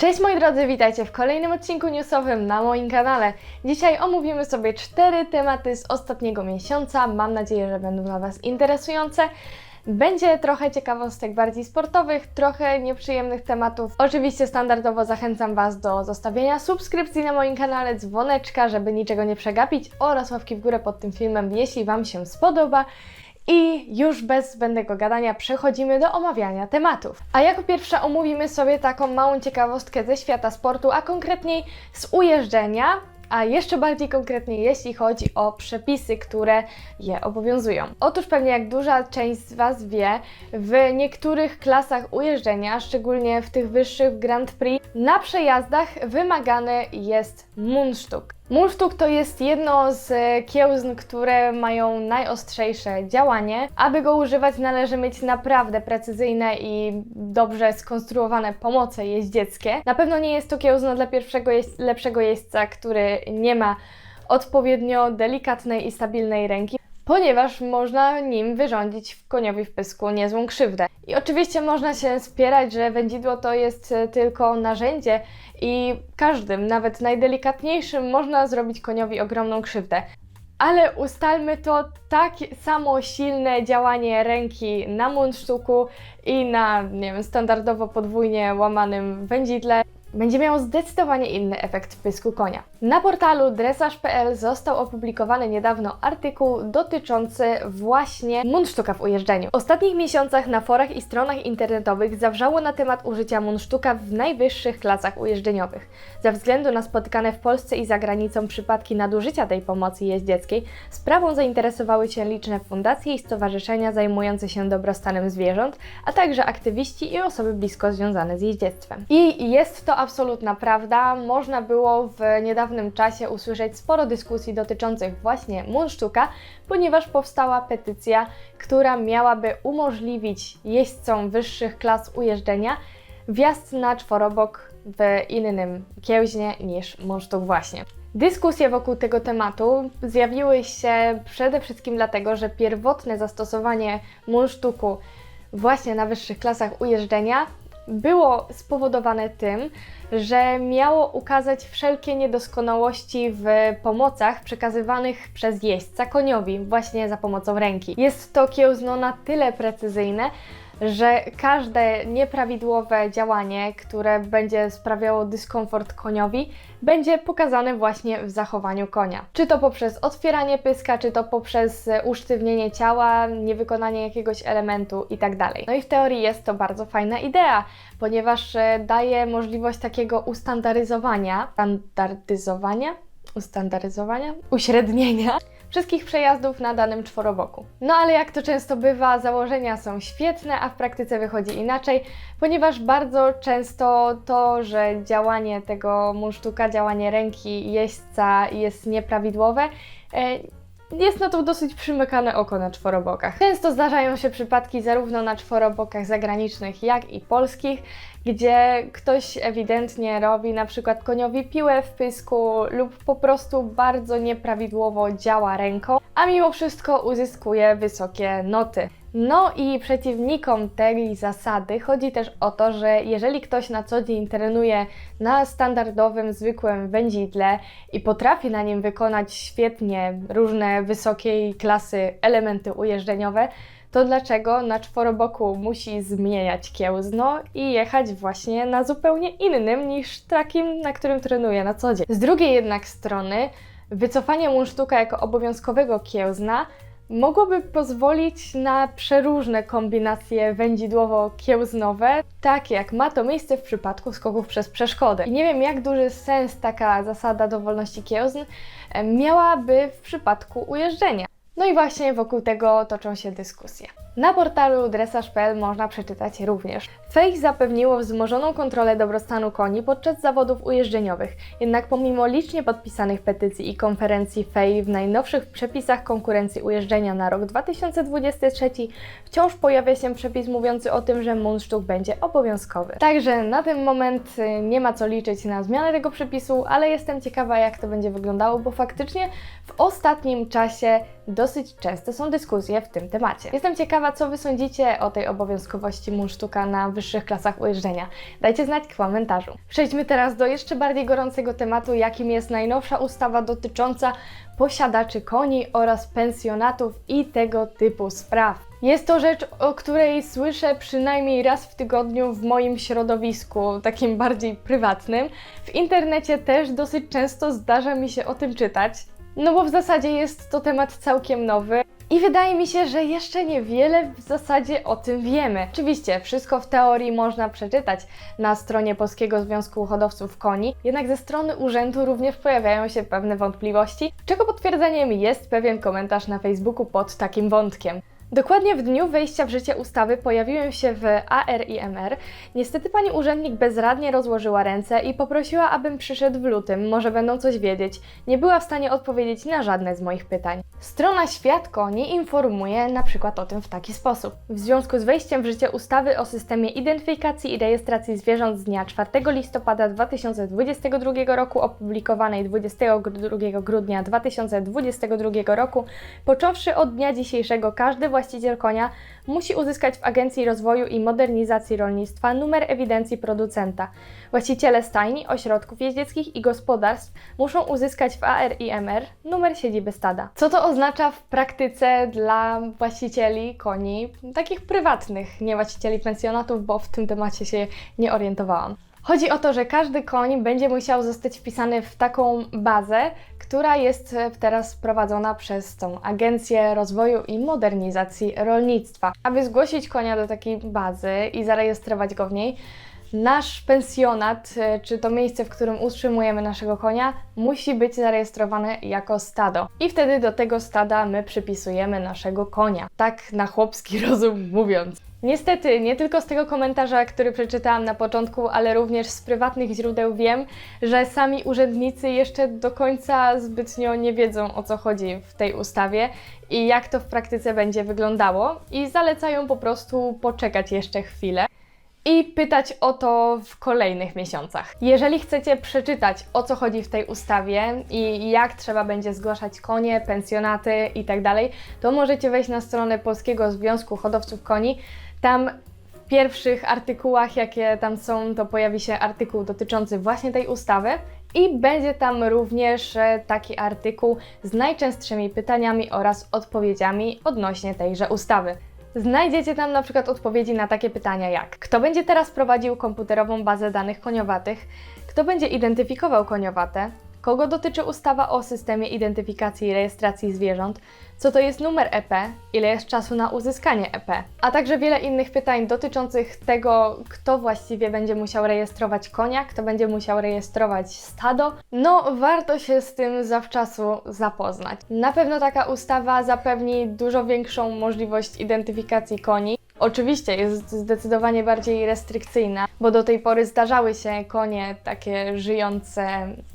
Cześć moi drodzy, witajcie w kolejnym odcinku newsowym na moim kanale. Dzisiaj omówimy sobie cztery tematy z ostatniego miesiąca. Mam nadzieję, że będą dla Was interesujące. Będzie trochę ciekawostek bardziej sportowych, trochę nieprzyjemnych tematów. Oczywiście standardowo zachęcam Was do zostawienia subskrypcji na moim kanale, dzwoneczka, żeby niczego nie przegapić oraz łapki w górę pod tym filmem, jeśli Wam się spodoba. I już bez zbędnego gadania przechodzimy do omawiania tematów. A jako pierwsza omówimy sobie taką małą ciekawostkę ze świata sportu, a konkretniej z ujeżdżenia, a jeszcze bardziej konkretnie jeśli chodzi o przepisy, które je obowiązują. Otóż pewnie jak duża część z Was wie, w niektórych klasach ujeżdżenia, szczególnie w tych wyższych w Grand Prix, na przejazdach wymagany jest mundsztuk. Mundsztuk to jest jedno z kiełzn, które mają najostrzejsze działanie. Aby go używać należy mieć naprawdę precyzyjne i dobrze skonstruowane pomoce jeździeckie. Na pewno nie jest to kiełzna dla pierwszego jeźdź- lepszego jeźdźca, który nie ma odpowiednio delikatnej i stabilnej ręki, ponieważ można nim wyrządzić koniowi w pysku niezłą krzywdę. I oczywiście można się spierać, że wędzidło to jest e, tylko narzędzie i każdym, nawet najdelikatniejszym, można zrobić koniowi ogromną krzywdę. Ale ustalmy to tak samo silne działanie ręki na mundsztuku i na, nie wiem, standardowo podwójnie łamanym wędzidle będzie miało zdecydowanie inny efekt pysku konia. Na portalu dressage.pl został opublikowany niedawno artykuł dotyczący właśnie mundsztuka w ujeżdżeniu. W ostatnich miesiącach na forach i stronach internetowych zawrzało na temat użycia mundsztuka w najwyższych klasach ujeżdżeniowych. Ze względu na spotykane w Polsce i za granicą przypadki nadużycia tej pomocy jeździeckiej, sprawą zainteresowały się liczne fundacje i stowarzyszenia zajmujące się dobrostanem zwierząt, a także aktywiści i osoby blisko związane z jeździectwem. I jest to absolutna prawda. Można było w niedawnym czasie usłyszeć sporo dyskusji dotyczących właśnie mundsztuka, ponieważ powstała petycja, która miałaby umożliwić jeźdźcom wyższych klas ujeżdżenia wjazd na czworobok w innym kiełźnie niż mundsztuk właśnie. Dyskusje wokół tego tematu zjawiły się przede wszystkim dlatego, że pierwotne zastosowanie mundsztuku właśnie na wyższych klasach ujeżdżenia było spowodowane tym, że miało ukazać wszelkie niedoskonałości w pomocach przekazywanych przez jeźdźca koniowi właśnie za pomocą ręki. Jest to kiełzno na tyle precyzyjne, że każde nieprawidłowe działanie, które będzie sprawiało dyskomfort koniowi, będzie pokazane właśnie w zachowaniu konia. Czy to poprzez otwieranie pyska, czy to poprzez e, usztywnienie ciała, niewykonanie jakiegoś elementu itd. No i w teorii jest to bardzo fajna idea, ponieważ e, daje możliwość takiego ustandaryzowania, standardyzowania, ustandaryzowania, uśrednienia wszystkich przejazdów na danym czworoboku. No ale jak to często bywa, założenia są świetne, a w praktyce wychodzi inaczej, ponieważ bardzo często to, że działanie tego mundsztuka, działanie ręki jeźdźca jest nieprawidłowe, e, jest na to dosyć przymykane oko na czworobokach. Często zdarzają się przypadki zarówno na czworobokach zagranicznych, jak i polskich, gdzie ktoś ewidentnie robi na przykład koniowi piłę w pysku lub po prostu bardzo nieprawidłowo działa ręką, a mimo wszystko uzyskuje wysokie noty. No i przeciwnikom tej zasady chodzi też o to, że jeżeli ktoś na co dzień trenuje na standardowym, zwykłym wędzidle i potrafi na nim wykonać świetnie różne wysokiej klasy elementy ujeżdżeniowe, to dlaczego na czworoboku musi zmieniać kiełzno i jechać właśnie na zupełnie innym niż takim, na którym trenuje na co dzień. Z drugiej jednak strony, wycofanie mundsztuka jako obowiązkowego kiełzna mogłoby pozwolić na przeróżne kombinacje wędzidłowo-kiełznowe, tak jak ma to miejsce w przypadku skoków przez przeszkodę. I nie wiem, jak duży sens taka zasada dowolności kiełzn e, miałaby w przypadku ujeżdżenia. No i właśnie wokół tego toczą się dyskusje. Na portalu dressage.pl można przeczytać również. FEI zapewniło wzmożoną kontrolę dobrostanu koni podczas zawodów ujeżdżeniowych, jednak pomimo licznie podpisanych petycji i konferencji FEI w najnowszych przepisach konkurencji ujeżdżenia na rok 2023 wciąż pojawia się przepis mówiący o tym, że mundsztuk będzie obowiązkowy. Także na ten moment y, nie ma co liczyć na zmianę tego przepisu, ale jestem ciekawa jak to będzie wyglądało, bo faktycznie w ostatnim czasie dosyć częste są dyskusje w tym temacie. Jestem ciekawa, co Wy sądzicie o tej obowiązkowości mundsztuka na wyższych klasach ujeżdżenia. Dajcie znać w komentarzu. Przejdźmy teraz do jeszcze bardziej gorącego tematu, jakim jest najnowsza ustawa dotycząca posiadaczy koni oraz pensjonatów i tego typu spraw. Jest to rzecz, o której słyszę przynajmniej raz w tygodniu w moim środowisku, takim bardziej prywatnym. W internecie też dosyć często zdarza mi się o tym czytać, no bo w zasadzie jest to temat całkiem nowy. I wydaje mi się, że jeszcze niewiele w zasadzie o tym wiemy. Oczywiście, wszystko w teorii można przeczytać na stronie Polskiego Związku Hodowców Koni, jednak ze strony urzędu również pojawiają się pewne wątpliwości, czego potwierdzeniem jest pewien komentarz na Facebooku pod takim wątkiem. Dokładnie w dniu wejścia w życie ustawy pojawiłem się w ARIMR. Niestety pani urzędnik bezradnie rozłożyła ręce i poprosiła, abym przyszedł w lutym, może będą coś wiedzieć. Nie była w stanie odpowiedzieć na żadne z moich pytań. Strona Świat Koni informuje na przykład o tym w taki sposób. W związku z wejściem w życie ustawy o systemie identyfikacji i rejestracji zwierząt z dnia 4 listopada 2022 roku opublikowanej 22 grudnia 2022 roku, począwszy od dnia dzisiejszego każdy właściciel konia musi uzyskać w Agencji Rozwoju i Modernizacji Rolnictwa numer ewidencji producenta. Właściciele stajni, ośrodków jeździeckich i gospodarstw muszą uzyskać w ARIMR numer siedziby stada. Co to oznacza w praktyce dla właścicieli koni, takich prywatnych, nie właścicieli pensjonatów, bo w tym temacie się nie orientowałam. Chodzi o to, że każdy koń będzie musiał zostać wpisany w taką bazę, która jest e, teraz prowadzona przez tą Agencję Rozwoju i Modernizacji Rolnictwa. Aby zgłosić konia do takiej bazy i zarejestrować go w niej, nasz pensjonat, e, czy to miejsce, w którym utrzymujemy naszego konia, musi być zarejestrowane jako stado. I wtedy do tego stada my przypisujemy naszego konia. Tak na chłopski rozum mówiąc. Niestety, nie tylko z tego komentarza, który przeczytałam na początku, ale również z prywatnych źródeł wiem, że sami urzędnicy jeszcze do końca zbytnio nie wiedzą o co chodzi w tej ustawie i jak to w praktyce będzie wyglądało, i zalecają po prostu poczekać jeszcze chwilę i pytać o to w kolejnych miesiącach. Jeżeli chcecie przeczytać o co chodzi w tej ustawie i jak trzeba będzie zgłaszać konie, pensjonaty itd., to możecie wejść na stronę Polskiego Związku Hodowców Koni. Tam w pierwszych artykułach, jakie tam są, to pojawi się artykuł dotyczący właśnie tej ustawy. I będzie tam również e, taki artykuł z najczęstszymi pytaniami oraz odpowiedziami odnośnie tejże ustawy. Znajdziecie tam na przykład odpowiedzi na takie pytania jak: kto będzie teraz prowadził komputerową bazę danych koniowatych, kto będzie identyfikował koniowate, kogo dotyczy ustawa o systemie identyfikacji i rejestracji zwierząt, co to jest numer EP, ile jest czasu na uzyskanie EP, a także wiele innych pytań dotyczących tego, kto właściwie będzie musiał rejestrować konia, kto będzie musiał rejestrować stado. No, warto się z tym zawczasu zapoznać. Na pewno taka ustawa zapewni dużo większą możliwość identyfikacji koni, Oczywiście jest zdecydowanie bardziej restrykcyjna, bo do tej pory zdarzały się konie takie żyjące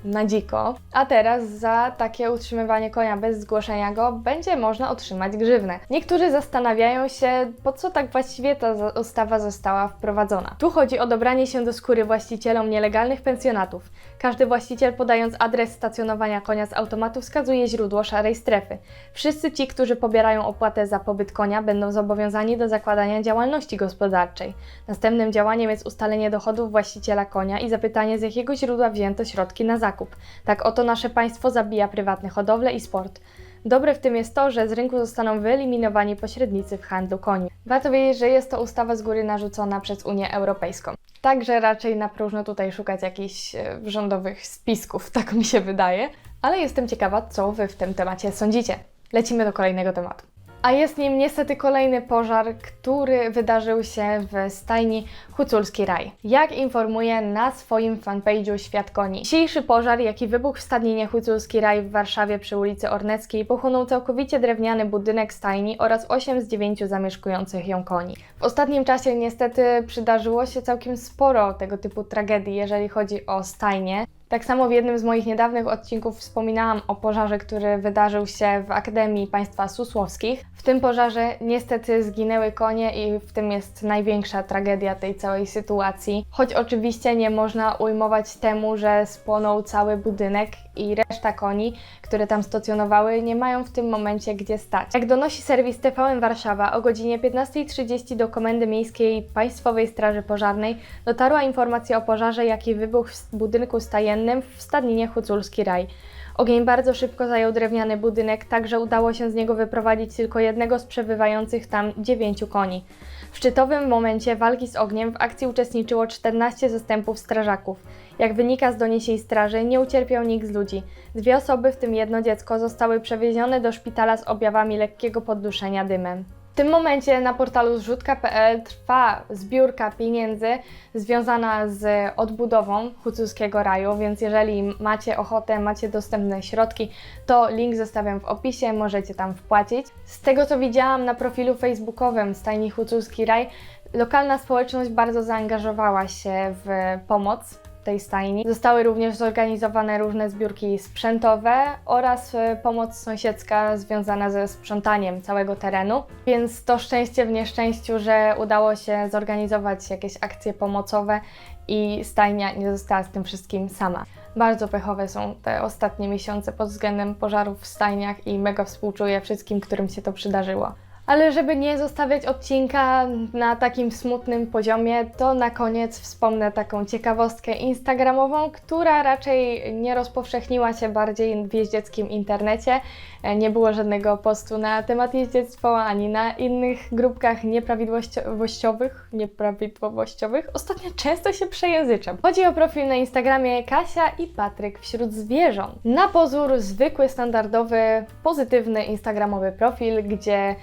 na dziko, a teraz za takie utrzymywanie konia bez zgłoszenia go będzie można otrzymać grzywnę. Niektórzy zastanawiają się, po co tak właściwie ta ustawa została wprowadzona. Tu chodzi o dobranie się do skóry właścicielom nielegalnych pensjonatów. Każdy właściciel podając adres stacjonowania konia z automatu wskazuje źródło szarej strefy. Wszyscy ci, którzy pobierają opłatę za pobyt konia będą zobowiązani do zakładania działalności gospodarczej. Następnym działaniem jest ustalenie dochodów właściciela konia i zapytanie, z jakiego źródła wzięto środki na zakup. Tak oto nasze państwo zabija prywatne hodowle i sport. Dobre w tym jest to, że z rynku zostaną wyeliminowani pośrednicy w handlu koni. Warto wiedzieć, że jest to ustawa z góry narzucona przez Unię Europejską. Także raczej na próżno tutaj szukać jakichś e, rządowych spisków, tak mi się wydaje. Ale jestem ciekawa, co Wy w tym temacie sądzicie. Lecimy do kolejnego tematu. A jest nim niestety kolejny pożar, który wydarzył się w stajni Huculski Raj. Jak informuje na swoim fanpage'u Świat Koni. Dzisiejszy pożar, jaki wybuchł w stadninie Huculski Raj w Warszawie przy ulicy Orneckiej, pochłonął całkowicie drewniany budynek stajni oraz 8 z 9 zamieszkujących ją koni. W ostatnim czasie niestety przydarzyło się całkiem sporo tego typu tragedii, jeżeli chodzi o stajnie. Tak samo w jednym z moich niedawnych odcinków wspominałam o pożarze, który wydarzył się w Akademii Państwa Susłowskich. W tym pożarze niestety zginęły konie i w tym jest największa tragedia tej całej sytuacji. Choć oczywiście nie można ujmować temu, że spłonął cały budynek i reszta koni, które tam stacjonowały, nie mają w tym momencie gdzie stać. Jak donosi serwis TVN Warszawa, o godzinie 15.30 do Komendy Miejskiej Państwowej Straży Pożarnej dotarła informacja o pożarze, jaki wybuchł w budynku stajennym w stadninie Huculski Raj. Ogień bardzo szybko zajął drewniany budynek, tak że udało się z niego wyprowadzić tylko jednego z przebywających tam dziewięciu koni. W szczytowym momencie walki z ogniem w akcji uczestniczyło 14 zastępów strażaków. Jak wynika z doniesień straży, nie ucierpiał nikt z ludzi. Dwie osoby, w tym jedno dziecko, zostały przewiezione do szpitala z objawami lekkiego podduszenia dymem. W tym momencie na portalu zrzutka.pl trwa zbiórka pieniędzy związana z odbudową Hucuskiego Raju, więc jeżeli macie ochotę, macie dostępne środki, to link zostawiam w opisie, możecie tam wpłacić. Z tego co widziałam na profilu facebookowym Stajni Hucuski Raj, lokalna społeczność bardzo zaangażowała się w pomoc tej stajni. Zostały również zorganizowane różne zbiórki sprzętowe oraz e, pomoc sąsiedzka związana ze sprzątaniem całego terenu. Więc to szczęście w nieszczęściu, że udało się zorganizować jakieś akcje pomocowe i stajnia nie została z tym wszystkim sama. Bardzo pechowe są te ostatnie miesiące pod względem pożarów w stajniach i mega współczuję wszystkim, którym się to przydarzyło. Ale żeby nie zostawiać odcinka na takim smutnym poziomie, to na koniec wspomnę taką ciekawostkę instagramową, która raczej nie rozpowszechniła się bardziej w jeździeckim internecie. E, Nie było żadnego postu na temat jeździectwa ani na innych grupkach nieprawidłowościowych. Nieprawidłowościowych. Ostatnio często się przejęzyczam. Chodzi o profil na Instagramie Kasia i Patryk wśród zwierząt. Na pozór zwykły, standardowy, pozytywny instagramowy profil, gdzie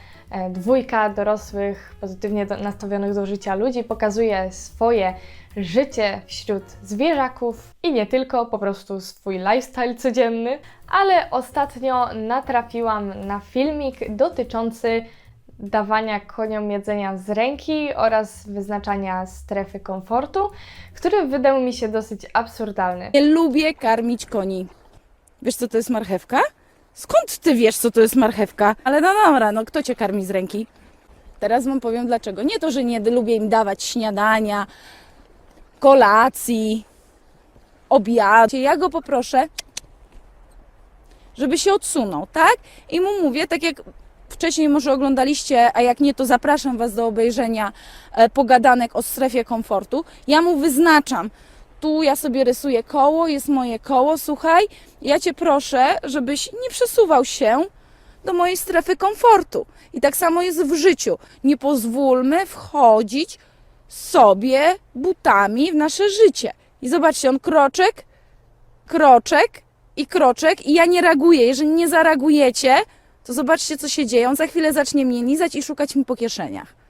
dwójka dorosłych, pozytywnie nastawionych do życia ludzi pokazuje swoje życie wśród zwierzaków i nie tylko, po prostu swój lifestyle codzienny. Ale ostatnio natrafiłam na filmik dotyczący dawania koniom jedzenia z ręki oraz wyznaczania strefy komfortu, który wydał mi się dosyć absurdalny. Nie lubię karmić koni. Wiesz, co to jest marchewka? Skąd ty wiesz, co to jest marchewka? Ale no dobra, no kto cię karmi z ręki? Teraz wam powiem dlaczego. Nie to, że nie lubię im dawać śniadania, kolacji, obiadu. Ja go poproszę, żeby się odsunął, tak? I mu mówię, tak jak wcześniej może oglądaliście, a jak nie, to zapraszam Was do obejrzenia e, pogadanek o strefie komfortu. Ja mu wyznaczam, tu ja sobie rysuję koło, jest moje koło, słuchaj, ja Cię proszę, żebyś nie przesuwał się do mojej strefy komfortu. I tak samo jest w życiu. Nie pozwólmy wchodzić sobie butami w nasze życie. I zobaczcie, on kroczek, kroczek i kroczek i ja nie reaguję. Jeżeli nie zareagujecie, to zobaczcie, co się dzieje. On za chwilę zacznie mnie lizać i szukać mi po kieszeniach.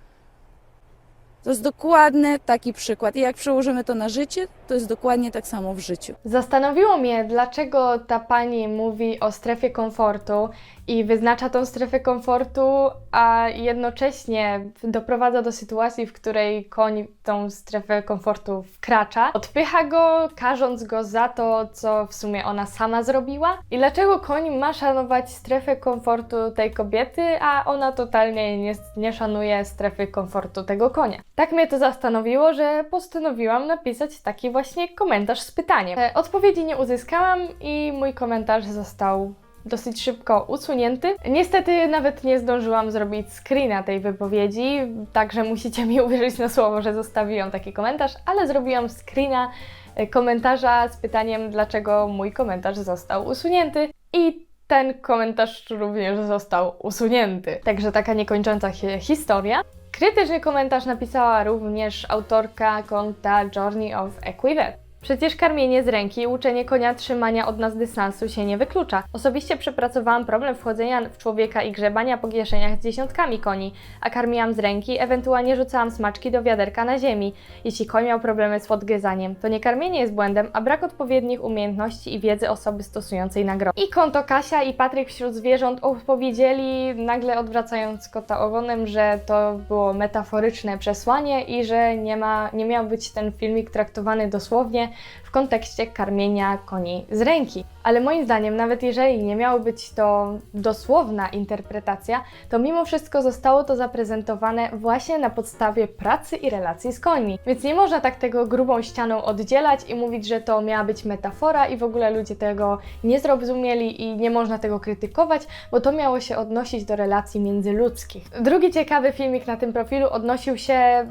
To jest dokładny taki przykład. I jak przełożymy to na życie, to jest dokładnie tak samo w życiu. Zastanowiło mnie, dlaczego ta pani mówi o strefie komfortu i wyznacza tą strefę komfortu, a jednocześnie doprowadza do sytuacji, w której koń tą strefę komfortu wkracza, odpycha go, karząc go za to, co w sumie ona sama zrobiła. I dlaczego koń ma szanować strefę komfortu tej kobiety, a ona totalnie nie, nie szanuje strefy komfortu tego konia. Tak mnie to zastanowiło, że postanowiłam napisać taki właśnie komentarz z pytaniem. E, Odpowiedzi nie uzyskałam i mój komentarz został dosyć szybko usunięty. Niestety nawet nie zdążyłam zrobić screena tej wypowiedzi, także musicie mi uwierzyć na słowo, że zostawiłam taki komentarz, ale zrobiłam screena e, komentarza z pytaniem, dlaczego mój komentarz został usunięty i ten komentarz również został usunięty. Także taka niekończąca się historia. Krytyczny komentarz napisała również autorka konta Journey of Equivet. Przecież karmienie z ręki i uczenie konia trzymania od nas dystansu się nie wyklucza. Osobiście przepracowałam problem wchodzenia w człowieka i grzebania po kieszeniach z dziesiątkami koni, a karmiłam z ręki, ewentualnie rzucałam smaczki do wiaderka na ziemi. Jeśli koń miał problemy z podgryzaniem, to nie karmienie jest błędem, a brak odpowiednich umiejętności i wiedzy osoby stosującej nagrodę. I konto Kasia i Patryk wśród zwierząt opowiedzieli, nagle odwracając kota ogonem, że to było metaforyczne przesłanie i że nie, ma, nie miał być ten filmik traktowany dosłownie, w kontekście karmienia koni z ręki. Ale moim zdaniem, nawet jeżeli nie miało być to dosłowna interpretacja, to mimo wszystko zostało to zaprezentowane właśnie na podstawie pracy i relacji z końmi. Więc nie można tak tego grubą ścianą oddzielać i mówić, że to miała być metafora i w ogóle ludzie tego nie zrozumieli i nie można tego krytykować, bo to miało się odnosić do relacji międzyludzkich. Drugi ciekawy filmik na tym profilu odnosił się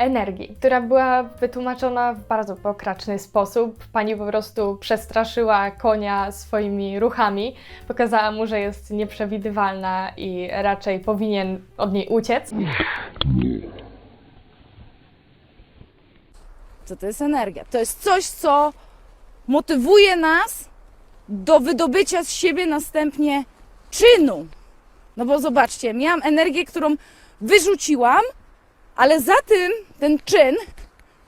energii, która była wytłumaczona w bardzo pokraczny sposób. Pani po prostu przestraszyła konia swoimi ruchami, pokazała mu, że jest nieprzewidywalna i raczej powinien od niej uciec. Co to jest energia? To jest coś, co motywuje nas do wydobycia z siebie następnie czynu. No bo zobaczcie, miałam energię, którą wyrzuciłam, ale za tym ten czyn,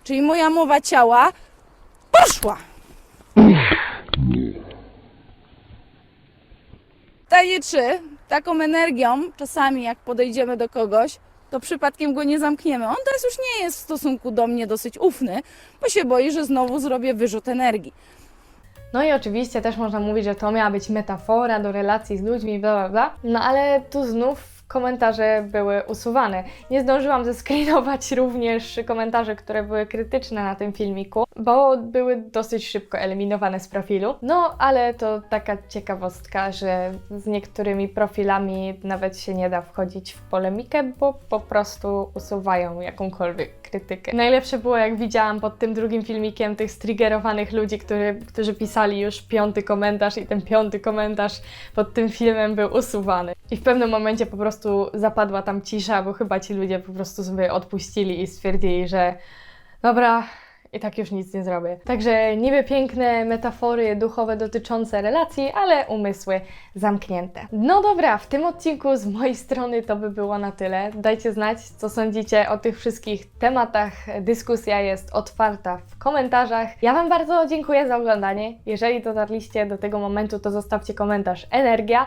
czyli moja mowa ciała, poszła. Pytanie, czy taką energią, czasami jak podejdziemy do kogoś, to przypadkiem go nie zamkniemy. On teraz już nie jest w stosunku do mnie dosyć ufny, bo się boi, że znowu zrobię wyrzut energii. No i oczywiście też można mówić, że to miała być metafora do relacji z ludźmi, bla bla bla. No ale tu znów komentarze były usuwane. Nie zdążyłam zeskrinować również komentarzy, które były krytyczne na tym filmiku, bo były dosyć szybko eliminowane z profilu. No ale to taka ciekawostka, że z niektórymi profilami nawet się nie da wchodzić w polemikę, bo po prostu usuwają jakąkolwiek krytykę. Najlepsze było, jak widziałam pod tym drugim filmikiem tych striggerowanych ludzi, którzy, którzy pisali już piąty komentarz i ten piąty komentarz pod tym filmem był usuwany. I w pewnym momencie po prostu zapadła tam cisza, bo chyba ci ludzie po prostu sobie odpuścili i stwierdzili, że dobra, i tak już nic nie zrobię. Także niby piękne metafory duchowe dotyczące relacji, ale umysły zamknięte. No dobra, w tym odcinku z mojej strony to by było na tyle. Dajcie znać, co sądzicie o tych wszystkich tematach. Dyskusja jest otwarta w komentarzach. Ja Wam bardzo dziękuję za oglądanie. Jeżeli dotarliście do tego momentu, to zostawcie komentarz energia.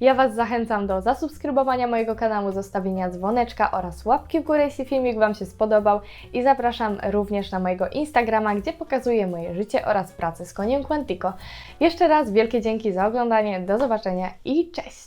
Ja Was zachęcam do zasubskrybowania mojego kanału, zostawienia dzwoneczka oraz łapki w górę, jeśli filmik Wam się spodobał i zapraszam również na mojego Instagrama, gdzie pokazuję moje życie oraz pracę z koniem Quantico. Jeszcze raz wielkie dzięki za oglądanie, do zobaczenia i cześć!